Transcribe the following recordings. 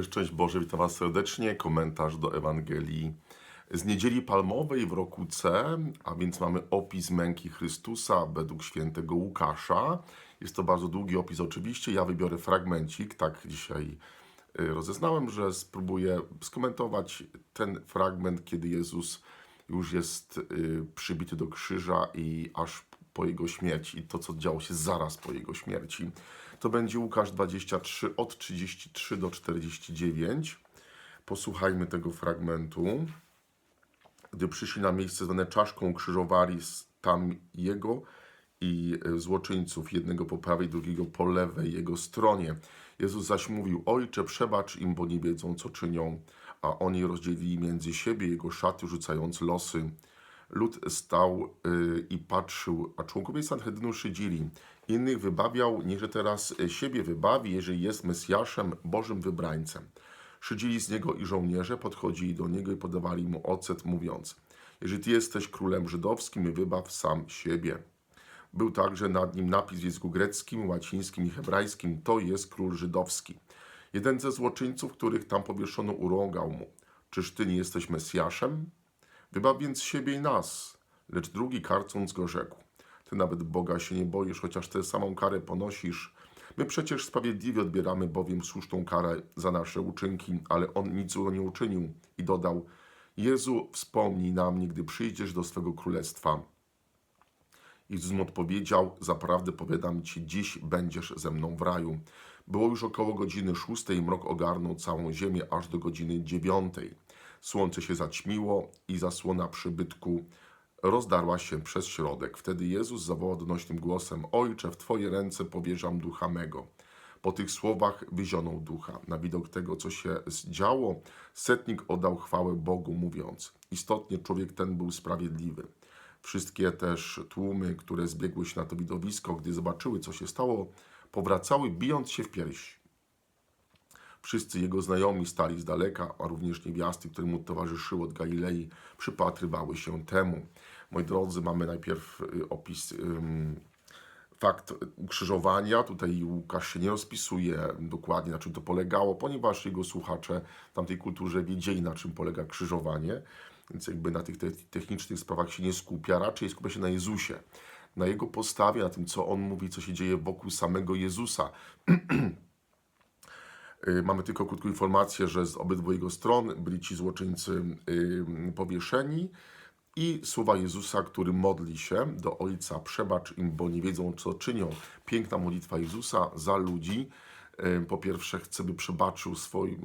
Szczęść Boże, witam Was serdecznie. Komentarz do Ewangelii z Niedzieli Palmowej w roku C, a więc mamy opis męki Chrystusa według świętego Łukasza. Jest to bardzo długi opis oczywiście, ja wybiorę fragmencik, tak dzisiaj y, rozeznałem, że spróbuję skomentować ten fragment, kiedy Jezus już jest y, przybity do krzyża i aż po jego śmierci, i to co działo się zaraz po jego śmierci. To będzie Łukasz 23 od 33 do 49. Posłuchajmy tego fragmentu. Gdy przyszli na miejsce zwane czaszką, krzyżowali tam jego i e, złoczyńców, jednego po prawej, drugiego po lewej jego stronie. Jezus zaś mówił, Ojcze, przebacz im, bo nie wiedzą, co czynią. A oni rozdzielili między siebie jego szaty, rzucając losy. Lud stał y, i patrzył, a członkowie Sanhedrynu szydzili. Innych wybawiał, niechże teraz y, siebie wybawi, jeżeli jest Mesjaszem, Bożym wybrańcem. Szydzili z niego i żołnierze podchodzili do niego i podawali mu ocet, mówiąc: Jeżeli ty jesteś królem żydowskim, wybaw sam siebie. Był także nad nim napis w języku greckim, łacińskim i hebrajskim: To jest król żydowski. Jeden ze złoczyńców, których tam powieszono, urągał mu: Czyż ty nie jesteś Mesjaszem? Wybaw więc siebie i nas. Lecz drugi, karcąc go, rzekł: Ty nawet Boga się nie boisz, chociaż tę samą karę ponosisz. My przecież sprawiedliwie odbieramy bowiem słuszną karę za nasze uczynki, ale on nic złego nie uczynił. I dodał: Jezu, wspomnij na mnie, gdy przyjdziesz do swego królestwa. Jezus mu odpowiedział: Zaprawdę powiadam ci, dziś będziesz ze mną w raju. Było już około godziny szóstej, mrok ogarnął całą ziemię aż do godziny dziewiątej. Słońce się zaćmiło i zasłona przybytku rozdarła się przez środek. Wtedy Jezus zawołał donośnym głosem: Ojcze, w Twoje ręce powierzam ducha mego. Po tych słowach wyzionął ducha. Na widok tego, co się działo, setnik oddał chwałę Bogu, mówiąc: Istotnie człowiek ten był sprawiedliwy. Wszystkie też tłumy, które zbiegły się na to widowisko, gdy zobaczyły, co się stało, powracały, bijąc się w piersi. Wszyscy jego znajomi stali z daleka, a również niewiasty, które mu towarzyszyły od Galilei, przypatrywały się temu. Moi drodzy, mamy najpierw y, opis, fakt ukrzyżowania. Tutaj Łukasz się nie rozpisuje dokładnie, na czym to polegało, ponieważ jego słuchacze w tamtej kulturze wiedzieli, na czym polega krzyżowanie, więc jakby na tych te technicznych sprawach się nie skupia, raczej skupia się na Jezusie, na jego postawie, na tym, co on mówi, co się dzieje wokół samego Jezusa. Y, Mamy tylko krótką informację, że z obydwu jego stron byli ci złoczyńcy powieszeni i słowa Jezusa, który modli się do Ojca, przebacz im, bo nie wiedzą, co czynią. Piękna modlitwa Jezusa za ludzi. Y, Po pierwsze, chce, by przebaczył swoim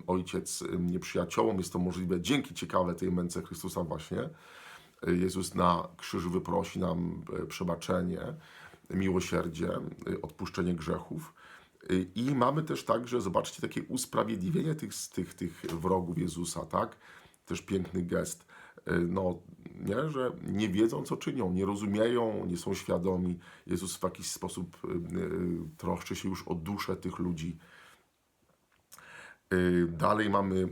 y, Ojciec nieprzyjaciołom. Jest to możliwe dzięki ciekawe tej męce Chrystusa właśnie. Jezus na krzyżu wyprosi nam przebaczenie, miłosierdzie, odpuszczenie grzechów. I mamy też także, zobaczcie, takie usprawiedliwienie tych, tych, tych wrogów Jezusa, tak? Też piękny gest. Y, No, nie, że nie wiedzą, co czynią, nie rozumieją, nie są świadomi. Jezus w jakiś sposób y, y, troszczy się już o duszę tych ludzi. Dalej mamy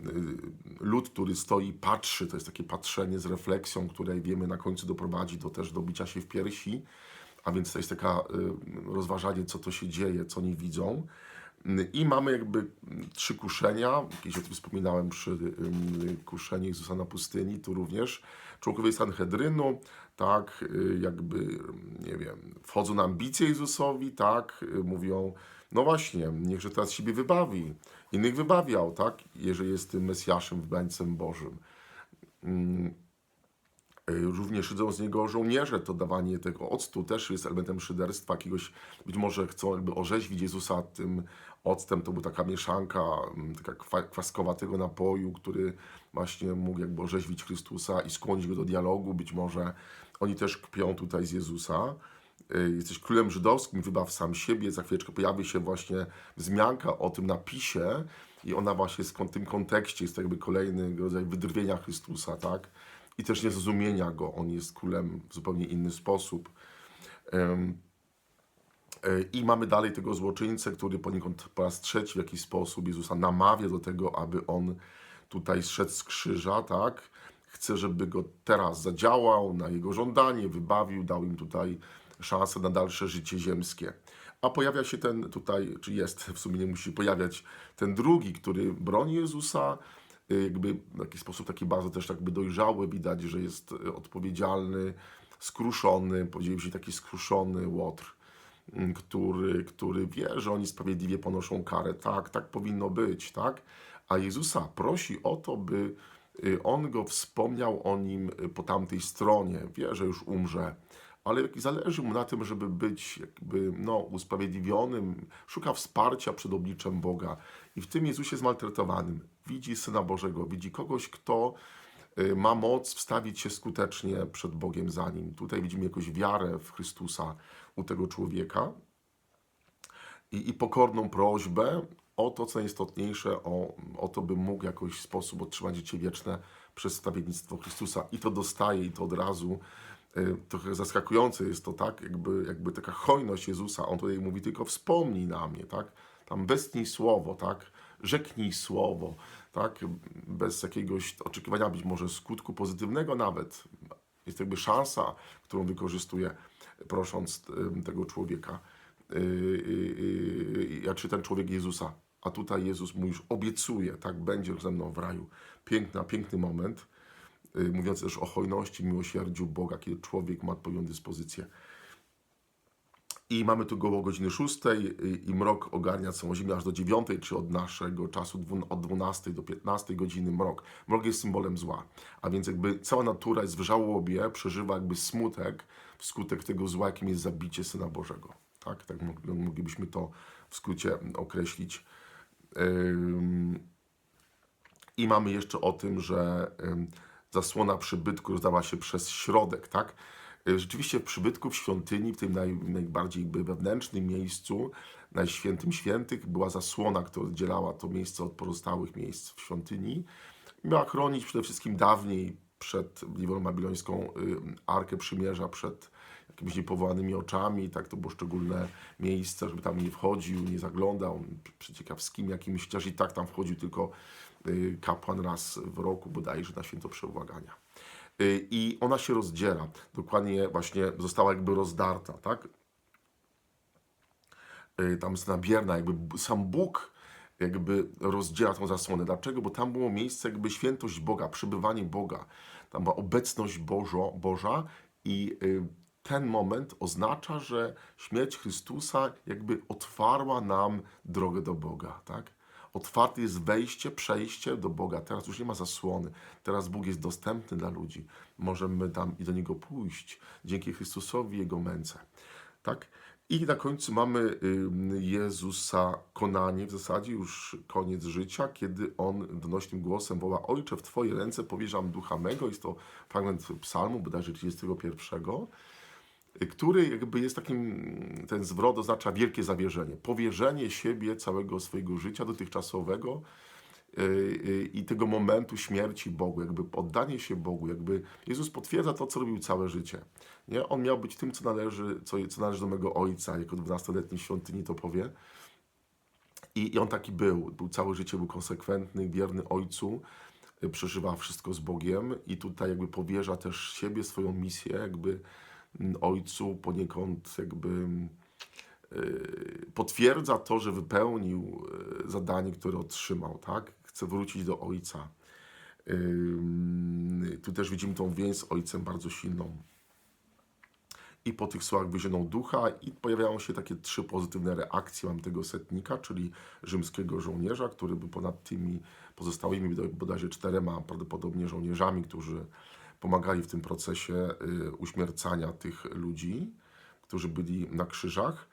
lud, który stoi, patrzy, to jest takie patrzenie z refleksją, które wiemy na końcu doprowadzi do też do bicia się w piersi, a więc to jest taka y, rozważanie, co to się dzieje, co oni widzą. I mamy jakby mm, trzy kuszenia, kiedyś o tym wspominałem przy kuszeniu Jezusa na pustyni, tu również członkowie Sanhedrynu, tak, y, jakby, nie wiem, wchodzą na ambicje Jezusowi, tak, y, mówią, no właśnie, niechże teraz siebie wybawi, innych wybawiał, tak, jeżeli jest tym Mesjaszem, wybrańcem Bożym. Y, Również szydzą z niego żołnierze, to dawanie tego octu też jest elementem szyderstwa, jakiegoś, być może chcą jakby orzeźwić Jezusa tym octem, to była taka mieszanka, mm, taka kwa- kwaskowatego napoju, który właśnie mógł jakby orzeźwić Chrystusa i skłonić go do dialogu, być może oni też kpią tutaj z Jezusa. Y, Jesteś królem żydowskim, wybaw sam siebie, za chwileczkę pojawi się właśnie wzmianka o tym napisie i ona właśnie w tym kontekście jest to jakby kolejny rodzaj wydrwienia Chrystusa, tak? I też niezrozumienia go, on jest królem w zupełnie inny sposób. E, I mamy dalej tego złoczyńcę, który poniekąd po raz trzeci w jakiś sposób Jezusa namawia do tego, aby on tutaj zszedł z krzyża, tak? Chce, żeby go teraz zadziałał na jego żądanie, wybawił, dał im tutaj szansę na dalsze życie ziemskie. A pojawia się ten tutaj, czy jest, w sumie nie musi pojawiać, ten drugi, który broni Jezusa, jakby w jakiś sposób taki bardzo też jakby dojrzały, widać, że jest y, odpowiedzialny, skruszony, powiedzielibyśmy taki skruszony łotr, mm, który, który wie, że oni sprawiedliwie ponoszą karę. Tak, tak powinno być, tak? A Jezusa prosi o to, by y, on go wspomniał o nim y, po tamtej stronie. Wie, że już umrze, ale zależy mu na tym, żeby być jakby no, usprawiedliwionym, szuka wsparcia przed obliczem Boga. I w tym Jezusie zmaltretowanym widzi Syna Bożego, widzi kogoś, kto y, ma moc wstawić się skutecznie przed Bogiem za nim. Tutaj widzimy jakąś wiarę w Chrystusa u tego człowieka i, i pokorną prośbę o to, co najistotniejsze, o, o to, by mógł jakoś sposób otrzymać życie wieczne przez stawiennictwo Chrystusa. I to dostaje, i to od razu. Y, Trochę zaskakujące jest to, tak? Jakby, jakby taka hojność Jezusa. On tutaj mówi tylko wspomnij na mnie, tak? Tam westnij słowo, tak? Rzeknij słowo, tak? Bez jakiegoś oczekiwania być może skutku pozytywnego nawet. Jest jakby szansa, którą wykorzystuje, prosząc y, tego człowieka. Y, jak czy ten człowiek Jezusa. A tutaj Jezus mu już obiecuje, tak, będziesz ze mną w raju. Piękna, piękny moment, y, mówiący też o hojności, miłosierdziu Boga, kiedy człowiek ma odpowiednią dyspozycję. I mamy tu goło godziny 6 i mrok ogarnia całą ziemię aż do 9, czy od naszego czasu od 12 do 15 godziny mrok. Mrok jest symbolem zła, a więc jakby cała natura jest w żałobie, przeżywa jakby smutek wskutek tego zła, jakim jest zabicie Syna Bożego. Tak, tak mog- moglibyśmy to w skrócie określić. I mamy jeszcze o tym, że zasłona przybytku rozdała się przez środek, tak? Y, Rzeczywiście w przybytku, w świątyni, w tym naj, najbardziej wewnętrznym miejscu, najświętym świętych, była zasłona, która oddzielała to miejsce od pozostałych miejsc w świątyni. Miała chronić przede wszystkim dawniej przed Liwoną Babilońską y, Arkę Przymierza, przed jakimiś niepowołanymi oczami, tak to było szczególne miejsce, żeby tam nie wchodził, nie zaglądał, przed ciekawskimi jakimiś, chociaż i tak tam wchodził tylko y, kapłan raz w roku bodajże na święto przebłagania. Y, I ona się rozdziela, dokładnie właśnie została jakby rozdarta, tak? Y, Tam jest nabierna, jakby sam Bóg jakby rozdziela tą zasłonę. Dlaczego? Bo tam było miejsce jakby świętość Boga, przybywanie Boga. Tam była obecność Bożo, Boża i ten moment oznacza, że śmierć Chrystusa jakby otwarła nam drogę do Boga, tak? Otwarte jest wejście, przejście do Boga. Teraz już nie ma zasłony. Teraz Bóg jest dostępny dla ludzi. Możemy tam i do Niego pójść dzięki Chrystusowi, Jego męce. Tak? I na końcu mamy Jezusa konanie, w zasadzie już koniec życia, kiedy On donośnym głosem woła Ojcze, w Twoje ręce powierzam ducha mego. Jest to fragment psalmu, bodajże 31, y, który jakby jest takim, ten zwrot oznacza wielkie zawierzenie. Powierzenie siebie, całego swojego życia dotychczasowego y, y, i tego momentu śmierci Bogu, jakby oddanie się Bogu, jakby Jezus potwierdza to, co robił całe życie. Nie? On miał być tym, co należy, co, co należy do mego Ojca, jako 12-letni świątyni to powie. I, I on taki był. Był całe życie, był konsekwentny, wierny Ojcu, y, przeżywa wszystko z Bogiem i tutaj jakby powierza też siebie, swoją misję, jakby Ojcu poniekąd jakby mm, y, potwierdza to, że wypełnił y, zadanie, które otrzymał, tak? Chce wrócić do Ojca. Tu też widzimy tą więź z Ojcem bardzo silną i po tych słowach wyzioną ducha i pojawiają się takie trzy pozytywne reakcje. Mam tego setnika, czyli rzymskiego żołnierza, który był ponad tymi pozostałymi bodaj- bodajże czterema prawdopodobnie żołnierzami, którzy pomagali w tym procesie y, uśmiercania tych ludzi, którzy byli na krzyżach.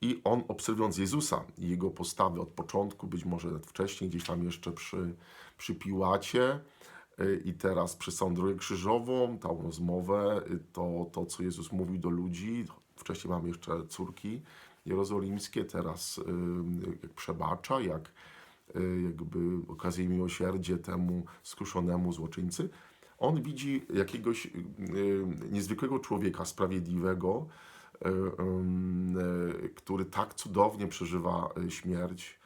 I on obserwując Jezusa i jego postawy od początku, być może wcześniej, gdzieś tam jeszcze przy, przy Piłacie, y, i teraz przez całą drogę krzyżową, tą rozmowę, y, to, to co Jezus mówił do ludzi. Wcześniej mamy jeszcze córki jerozolimskie, teraz jak przebacza, jak jakby okazuje miłosierdzie temu skruszonemu złoczyńcy. On widzi jakiegoś y, y, niezwykłego człowieka, sprawiedliwego, y, który tak cudownie przeżywa śmierć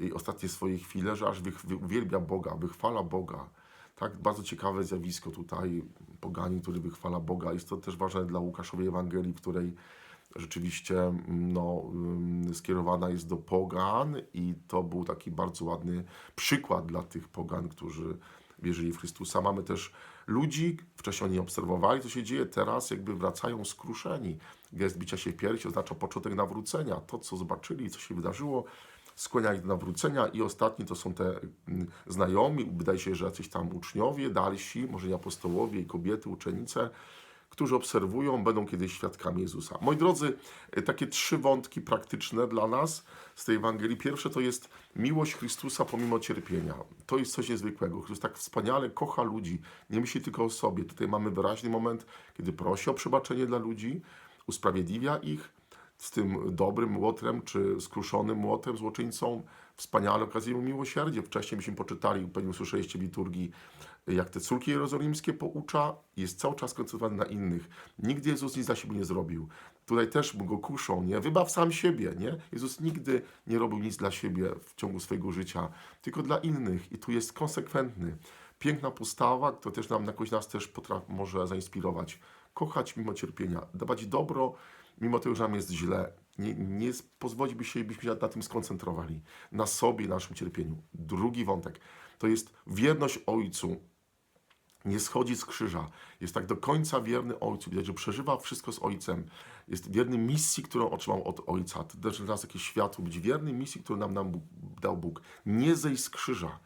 i ostatnie swoje chwile, że aż uwielbia Boga, wychwala Boga. Tak, bardzo ciekawe zjawisko tutaj, poganin, który wychwala Boga. Jest to też ważne dla Łukaszowej Ewangelii, w której rzeczywiście mm, no, skierowana jest do pogan i to był taki bardzo ładny przykład dla tych pogan, którzy wierzyli w Chrystusa. Mamy też ludzi, wcześniej oni obserwowali, co się dzieje teraz, jakby wracają skruszeni. Gest bicia się w pierś oznacza początek nawrócenia. To, co zobaczyli, co się wydarzyło, skłania ich do nawrócenia i ostatni to są te mm, znajomi, wydaje się, że jacyś tam uczniowie, dalsi, może nie apostołowie i kobiety, uczennice, którzy obserwują, będą kiedyś świadkami Jezusa. Moi drodzy, e, takie trzy wątki praktyczne dla nas z tej Ewangelii. Pierwsze to jest miłość Chrystusa pomimo cierpienia. To jest coś niezwykłego. Chrystus tak wspaniale kocha ludzi, nie myśli tylko o sobie. Tutaj mamy wyraźny moment, kiedy prosi o przebaczenie dla ludzi, usprawiedliwia ich, z tym dobrym młotem, czy skruszonym młotem, złoczyńcą, wspaniale okazuje mu miłosierdzie. Wcześniej byśmy poczytali, pewnie usłyszeliście w liturgii, jak te córki jerozolimskie poucza, jest cały czas koncentrowany na innych. Nigdy Jezus nic dla siebie nie zrobił. Tutaj też go kuszą, nie? Wybaw sam siebie, nie? Jezus nigdy nie robił nic dla siebie w ciągu swojego życia, tylko dla innych i tu jest konsekwentny. Piękna postawa, która też nam jakoś nas też potra- może zainspirować. Kochać mimo cierpienia, dawać dobro, mimo tego, że nam jest źle. Nie, nie pozwolić, by się, byśmy się na, na tym skoncentrowali. Na sobie, naszym cierpieniu. Drugi wątek to jest wierność Ojcu, nie schodzi z krzyża. Jest tak do końca wierny Ojcu. Widać, że przeżywa wszystko z Ojcem. Jest wierny misji, którą otrzymał od Ojca. To też dla nas jakieś światło. Być wierny misji, którą nam, nam Bóg, dał Bóg. Nie zejść z krzyża.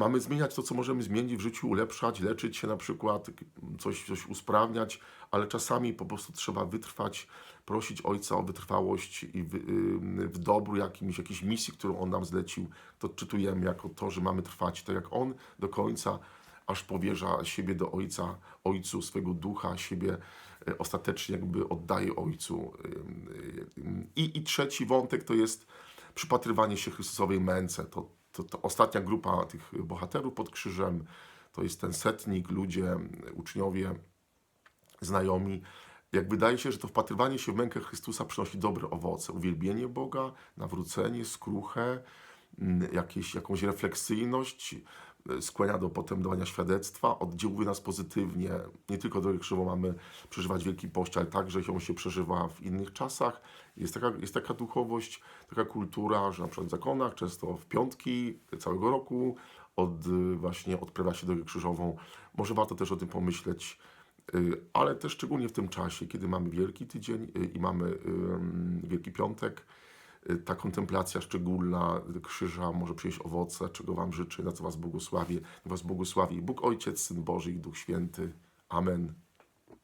Mamy zmieniać to, co możemy zmienić w życiu, ulepszać, leczyć się na przykład, coś, coś usprawniać, ale czasami po prostu trzeba wytrwać, prosić Ojca o wytrwałość i w, y, w dobru jakimś, jakiejś misji, którą On nam zlecił. To czytujemy jako to, że mamy trwać tak jak On do końca, aż powierza siebie do Ojca, Ojcu, swego ducha, siebie y, ostatecznie jakby oddaje Ojcu. Y, I, I trzeci wątek to jest przypatrywanie się Chrystusowej męce. To, to, to ostatnia grupa tych bohaterów pod krzyżem, to jest ten setnik, ludzie, uczniowie, znajomi. Jak wydaje się, że to wpatrywanie się w mękę Chrystusa przynosi dobre owoce. Uwielbienie Boga, nawrócenie, skruchę, mm, jakieś, jakąś refleksyjność, skłania do potem dawania świadectwa, oddziałuje nas pozytywnie. Nie tylko drogę krzyżową mamy przeżywać Wielki Pość, ale także ją się przeżywa w innych czasach. Jest taka, jest taka duchowość, taka kultura, że na przykład w zakonach, często w piątki całego roku od, właśnie odprawia się drogę krzyżową. Może warto też o tym pomyśleć, y, ale też szczególnie w tym czasie, kiedy mamy Wielki Tydzień y, i mamy Wielki Piątek, ta kontemplacja szczególna krzyża może przynieść owoce, czego Wam życzę, na co Was błogosławię. Was błogosławi Bóg Ojciec, Syn Boży i Duch Święty. Amen.